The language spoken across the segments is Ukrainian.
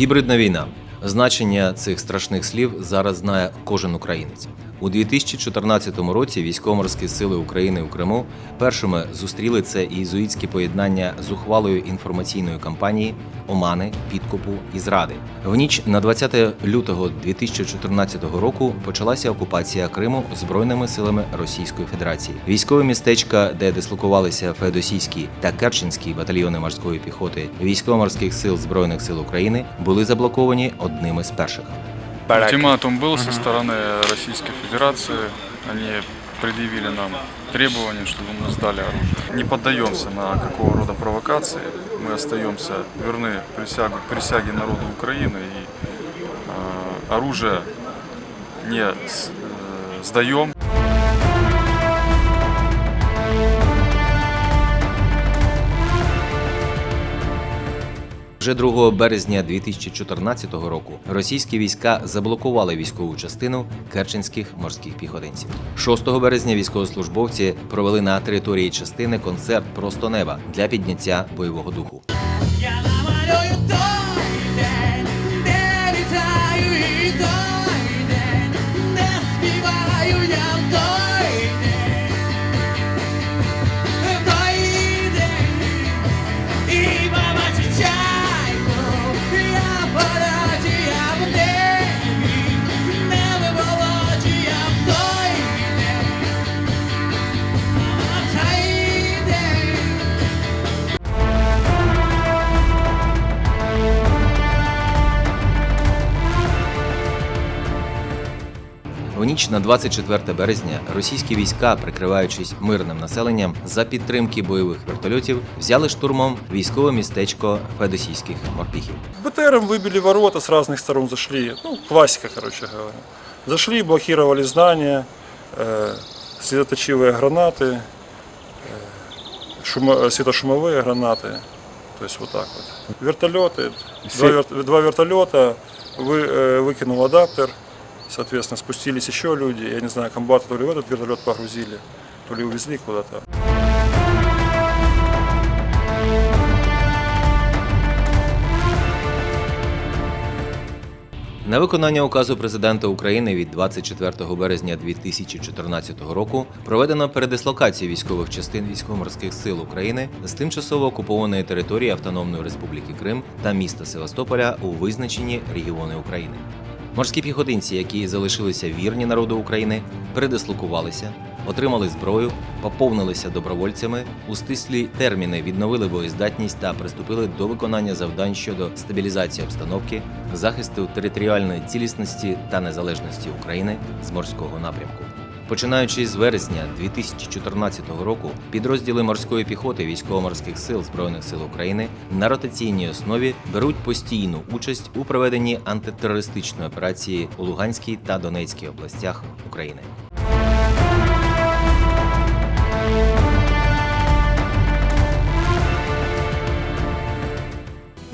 Гібридна війна. Значення цих страшних слів зараз знає кожен українець. У 2014 році військово-морські сили України у Криму першими зустріли це ізуїтське поєднання з ухвалою інформаційної кампанії омани, підкупу і зради. В ніч на 20 лютого 2014 року почалася окупація Криму збройними силами Російської Федерації. Військові містечка, де дислокувалися Феодосійський та Керченський батальйони морської піхоти військово-морських сил збройних сил України, були заблоковані одними з перших. Ультиматум был со стороны Российской Федерации. Они предъявили нам требования, чтобы мы сдали оружие. Не поддаемся на какого рода провокации. Мы остаемся верны присягу, присяге народу Украины и э, оружие не э, сдаем. Вже 2 березня 2014 року російські війська заблокували військову частину керченських морських піхотинців. 6 березня військовослужбовці провели на території частини концерт Просто неба для підняття бойового духу. ніч на 24 березня російські війська, прикриваючись мирним населенням за підтримки бойових вертольотів, взяли штурмом військове містечко Федосійських морпіхів. БТРом выбили ворота, с разных сторон зашли. Ну, классика, короче говоря. Зашли, блокировали здания, э, светоточивые гранаты, э, шумо- э, светошумовые гранаты. То есть вот так вот. Вертолеты, два, вер- два вертолета, вы, э, выкинул адаптер, соответственно, спустились еще люди. Я не знаю, комбата то ли в этот вертолет погрузили, то ли увезли куда-то. На виконання указу президента України від 24 березня 2014 року проведено передислокацію військових частин військово-морських сил України з тимчасово окупованої території Автономної Республіки Крим та міста Севастополя у визначені регіони України. Морські піхотинці, які залишилися вірні народу України, передислокувалися, отримали зброю, поповнилися добровольцями, у стислі терміни відновили боєздатність та приступили до виконання завдань щодо стабілізації обстановки, захисту територіальної цілісності та незалежності України з морського напрямку. Починаючи з вересня 2014 року, підрозділи морської піхоти військово-морських сил Збройних сил України на ротаційній основі беруть постійну участь у проведенні антитерористичної операції у Луганській та Донецькій областях України.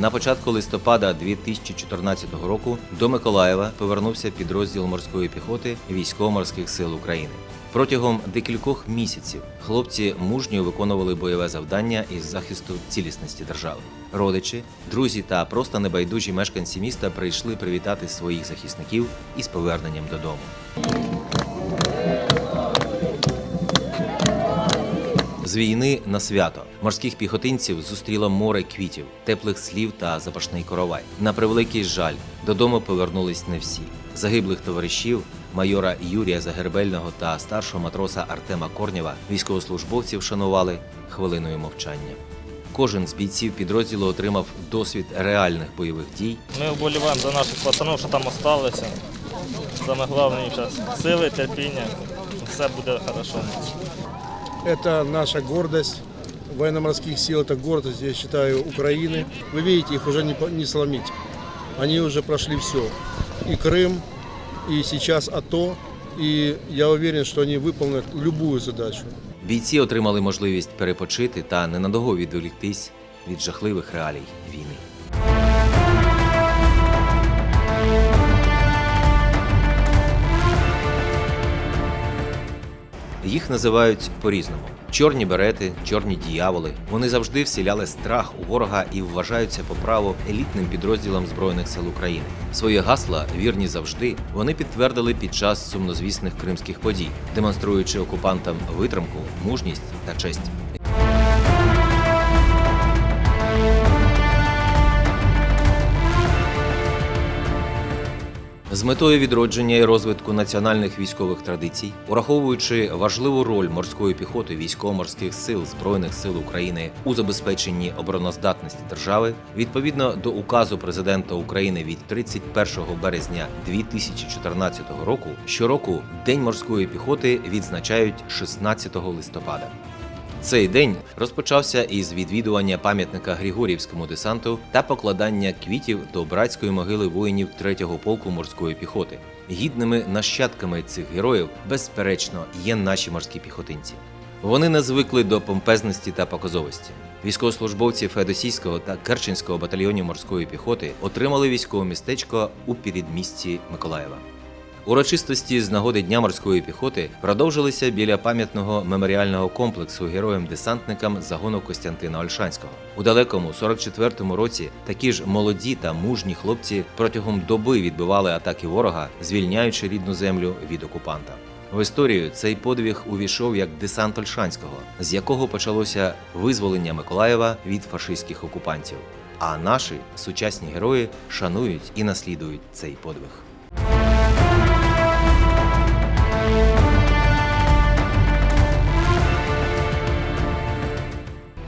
На початку листопада 2014 року до Миколаєва повернувся підрозділ морської піхоти військово-морських сил України. Протягом декількох місяців хлопці мужньо виконували бойове завдання із захисту цілісності держави. Родичі, друзі та просто небайдужі мешканці міста прийшли привітати своїх захисників із поверненням додому. З війни на свято морських піхотинців зустріло море квітів, теплих слів та запашний коровай. На превеликий жаль, додому повернулись не всі. Загиблих товаришів, майора Юрія Загербельного та старшого матроса Артема Корнєва, військовослужбовців шанували хвилиною мовчання. Кожен з бійців підрозділу отримав досвід реальних бойових дій Ми вболіваємо за наших пацанів, що там залишилися. Саме головне зараз сили, терпіння. Все буде хорошо. у нас. Это наша гордость. Военно-морских сил – это гордость, я считаю, Украины. Вы видите, их уже не, по- не сломить. Они уже прошли все. И Крым, и сейчас АТО. И я уверен, что они выполнят любую задачу. Бійці отримали можливість перепочити та ненадовго відволіктись від жахливих реалій війни. Їх називають по-різному: Чорні берети, чорні діяволи. Вони завжди вселяли страх у ворога і вважаються по праву елітним підрозділом збройних сил України. Своє гасла вірні завжди. Вони підтвердили під час сумнозвісних кримських подій, демонструючи окупантам витримку, мужність та честь. З метою відродження і розвитку національних військових традицій, ураховуючи важливу роль морської піхоти військово-морських сил Збройних сил України у забезпеченні обороноздатності держави, відповідно до указу президента України від 31 березня 2014 року, щороку День морської піхоти відзначають 16 листопада. Цей день розпочався із відвідування пам'ятника Григорівському десанту та покладання квітів до братської могили воїнів 3-го полку морської піхоти. Гідними нащадками цих героїв, безперечно, є наші морські піхотинці. Вони не звикли до помпезності та показовості. Військовослужбовці Феодосійського та Керченського батальйонів морської піхоти отримали військове містечко у передмісті Миколаєва. Урочистості з нагоди Дня морської піхоти продовжилися біля пам'ятного меморіального комплексу героям-десантникам загону Костянтина Ольшанського. У далекому 44-му році такі ж молоді та мужні хлопці протягом доби відбивали атаки ворога, звільняючи рідну землю від окупанта. В історію цей подвиг увійшов як десант Ольшанського, з якого почалося визволення Миколаєва від фашистських окупантів. А наші сучасні герої шанують і наслідують цей подвиг.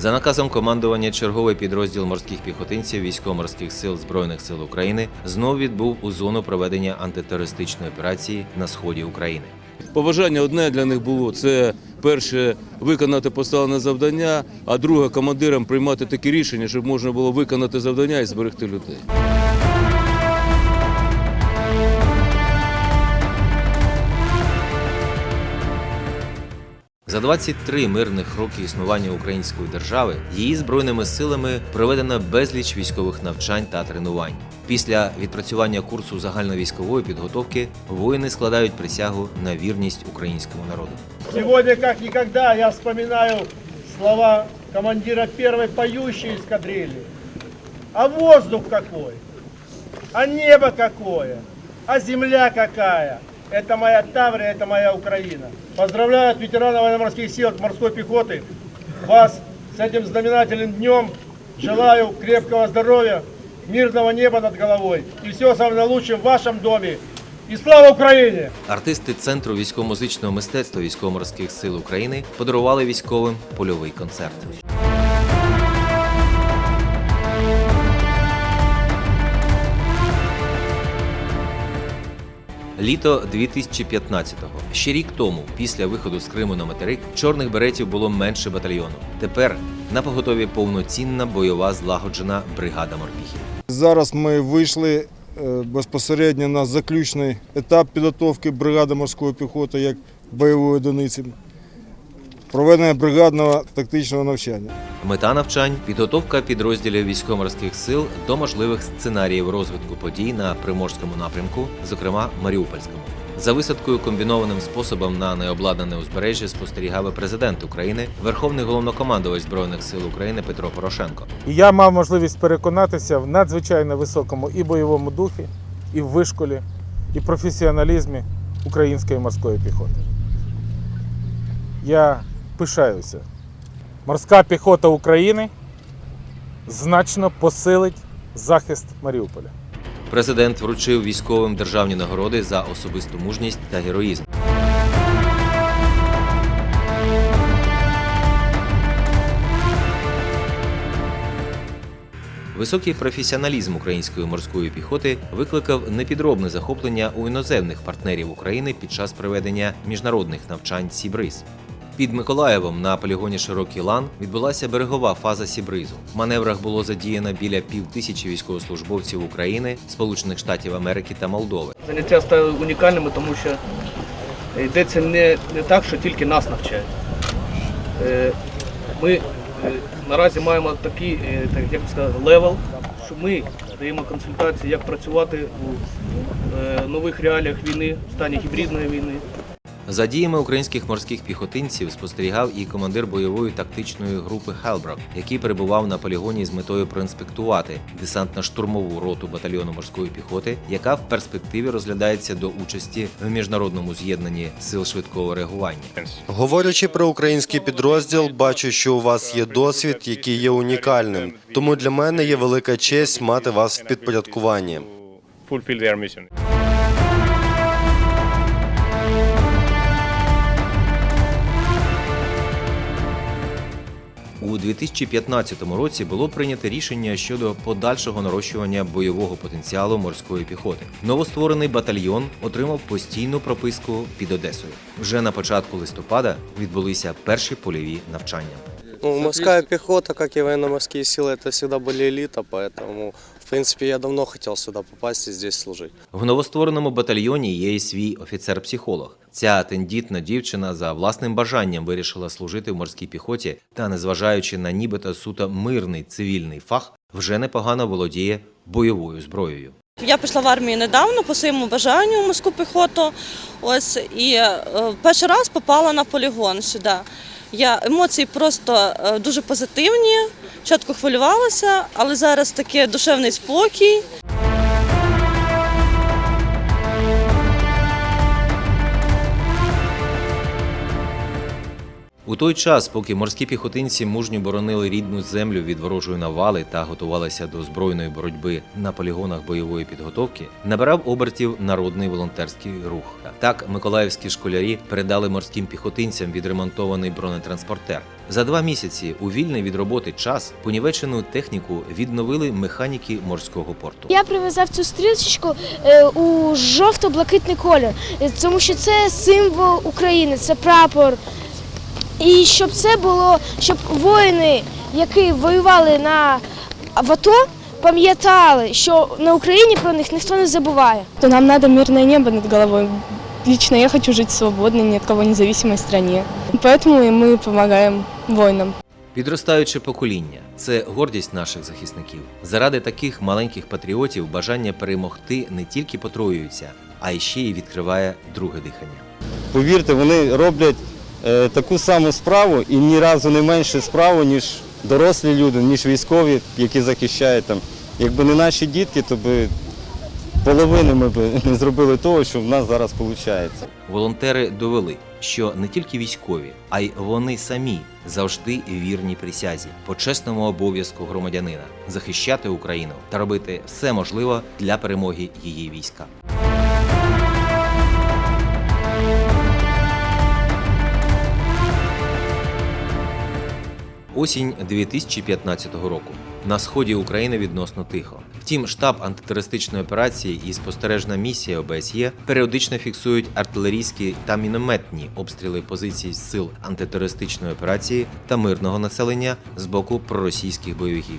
За наказом командування черговий підрозділ морських піхотинців військово-морських сил Збройних сил України знов відбув у зону проведення антитерористичної операції на сході України. Побажання одне для них було це перше виконати поставлене завдання, а друге командирам приймати такі рішення, щоб можна було виконати завдання і зберегти людей. За 23 мирних роки існування української держави її збройними силами проведено безліч військових навчань та тренувань. Після відпрацювання курсу загальновійськової підготовки воїни складають присягу на вірність українському народу. Сегодня, как никогда, я вспоминаю слова командира первой поющей эскадрильи. А воздух какой, а небо какое, а земля какая. Это моя Таврия, это моя Украина. Поздравляю от ветеранов военно-морских сил, от морской пехоты. Вас с этим знаменательным днем. Желаю крепкого здоровья, мирного неба над головой и всего самого наилучшего в вашем доме. И слава Украине! Артисти Центру військово-музичного мистецтва військово-морських сил України подарували військовим польовий концерт. Літо 2015-го. Ще рік тому, після виходу з Криму на материк, чорних беретів було менше батальйону. Тепер на поготові повноцінна бойова злагоджена бригада морпіхів. Зараз ми вийшли е, безпосередньо на заключний етап підготовки бригади морської піхоти як бойової одиниці. Проведення бригадного тактичного навчання. Мета навчань підготовка підрозділів військово-морських сил до можливих сценаріїв розвитку подій на приморському напрямку, зокрема Маріупольському. За висадкою комбінованим способом на необладнане узбережжя спостерігав президент України, верховний головнокомандувач збройних сил України Петро Порошенко. Я мав можливість переконатися в надзвичайно високому і бойовому духі, і в вишколі, і професіоналізмі української морської піхоти. Я пишаюся. Морська піхота України значно посилить захист Маріуполя. Президент вручив військовим державні нагороди за особисту мужність та героїзм. Високий професіоналізм української морської піхоти викликав непідробне захоплення у іноземних партнерів України під час проведення міжнародних навчань Сібриз. Під Миколаєвом на полігоні Широкий Лан відбулася берегова фаза Сібризу. В маневрах було задіяно біля півтисячі військовослужбовців України, Сполучених Штатів Америки та Молдови. Заняття стали унікальними, тому що йдеться не, не так, що тільки нас навчають. Е, Ми е, наразі маємо такий, е, як би сказати, левел, що ми даємо консультації, як працювати у нових реаліях війни, в стані гібридної війни. За діями українських морських піхотинців спостерігав і командир бойової тактичної групи Хелброк, який перебував на полігоні з метою проінспектувати десантно-штурмову роту батальйону морської піхоти, яка в перспективі розглядається до участі в міжнародному з'єднанні сил швидкого реагування. Говорячи про український підрозділ, бачу, що у вас є досвід, який є унікальним. Тому для мене є велика честь мати вас в підпорядкуванні. У 2015 році було прийнято рішення щодо подальшого нарощування бойового потенціалу морської піхоти. Новостворений батальйон отримав постійну прописку під Одесою. Вже на початку листопада відбулися перші польові навчання. Ну, морская пехота, как и военно-морские силы, это всегда были элита, поэтому, в принципе, я давно хотел сюда попасть и здесь служить. В новоствореному батальйоні є і свій офіцер-психолог. Ця тендітна дівчина за власним бажанням вирішила служити в морській піхоті та, незважаючи на нібито суто мирний цивільний фах, вже непогано володіє бойовою зброєю. Я пішла в армію недавно по своєму бажанню в морську піхоту. Ось і е, перший раз попала на полігон сюди. Я емоції просто е, дуже позитивні. Спочатку хвилювалася, але зараз такий душевний спокій. У той час, поки морські піхотинці мужньо боронили рідну землю від ворожої навали та готувалися до збройної боротьби на полігонах бойової підготовки, набирав обертів народний волонтерський рух. Так, миколаївські школярі передали морським піхотинцям відремонтований бронетранспортер. За два місяці у вільний від роботи час понівечену техніку відновили механіки морського порту. Я прив'язав цю стрічечку е, у жовто-блакитний колір, е, тому що це символ України, це прапор. І щоб це було, щоб воїни, які воювали на в АТО, пам'ятали, що на Україні про них ніхто не забуває. То нам надо мирное небо над головой. Лично я хочу жить в свободной, ни от кого независимой стране. Поэтому и мы помогаем воинам. Підростаюче покоління це гордість наших захисників. Заради таких маленьких патріотів бажання перемогти не тільки потроюється, а й ще й відкриває друге дихання. Повірте, вони роблять таку саму справу і ні разу не менше справу, ніж дорослі люди, ніж військові, які захищають там. Якби не наші дітки, то би половини ми б не зробили того, що в нас зараз виходить. Волонтери довели, що не тільки військові, а й вони самі завжди вірні присязі, почесному обов'язку громадянина захищати Україну та робити все можливе для перемоги її війська. Осінь 2015 року. На сході України відносно тихо. Втім, штаб антитерористичної операції і спостережна місія ОБСЄ періодично фіксують артилерійські та мінометні обстріли позицій сил антитерористичної операції та мирного населення з боку проросійських бойовиків.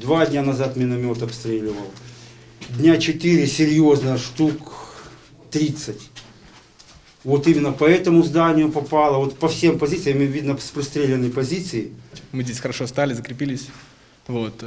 Два дня назад миномет обстреливал. Дня четыре серьезно, штук 30. Вот именно по этому зданию попало, вот по всем позициям, видно с простреленной позиции. Мы здесь хорошо стали, закрепились. Вот.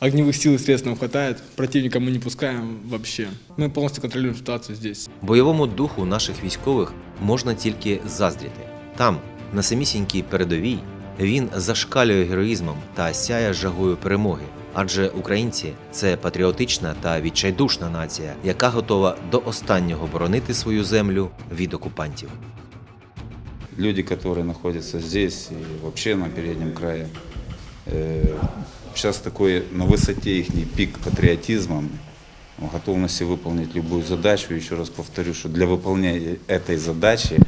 Огневых сил и средств нам хватает. Противника мы не пускаем вообще. Мы полностью контролируем ситуацию здесь. Бойовому духу наших військових можна тільки заздріти. Там, на самісінькій передовій, він зашкалює героїзмом та сяє жагою перемоги. Адже українці це патріотична та відчайдушна нація, яка готова до останнього боронити свою землю від окупантів. люди, которые находятся здесь и вообще на переднем крае, э, сейчас такой на высоте их пик патриотизма, готовности выполнить любую задачу. Еще раз повторю, что для выполнения этой задачи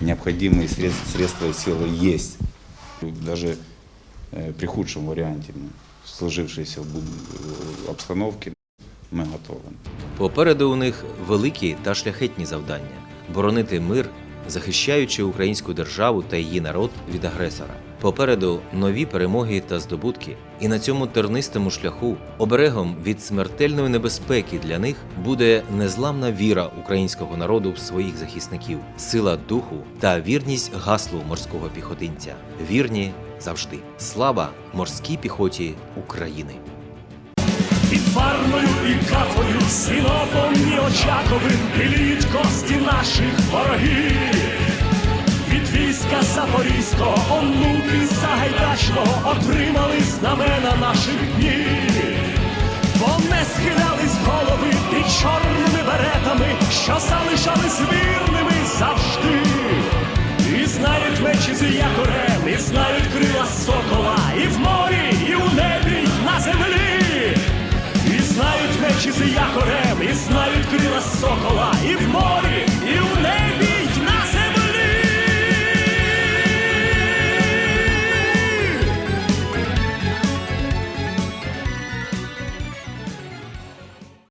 необходимые средства, средства и силы есть. Даже э, при худшем варианте ну, сложившейся в бу- обстановке мы готовы. Попереду у них великі та шляхетні завдання боронити мир, захищаючи українську державу та її народ від агресора. Попереду нові перемоги та здобутки, і на цьому тернистому шляху оберегом від смертельної небезпеки для них буде незламна віра українського народу в своїх захисників, сила духу та вірність гаслу морського піхотинця. Вірні завжди. Слава морській піхоті України! Під фармою і кафою, синопом і очаковим, біліють кості наших ворогів від війська Запорізького, онуки Сагайдачного отримали знамена наших днів, бо не схилялись голови під чорними беретами, що залишались вірними завжди. І знають мечі з якорем, і знають крила сокола, і в морі, і у небі, і на землі, і знають мечі з якорем, і знають крила сокола.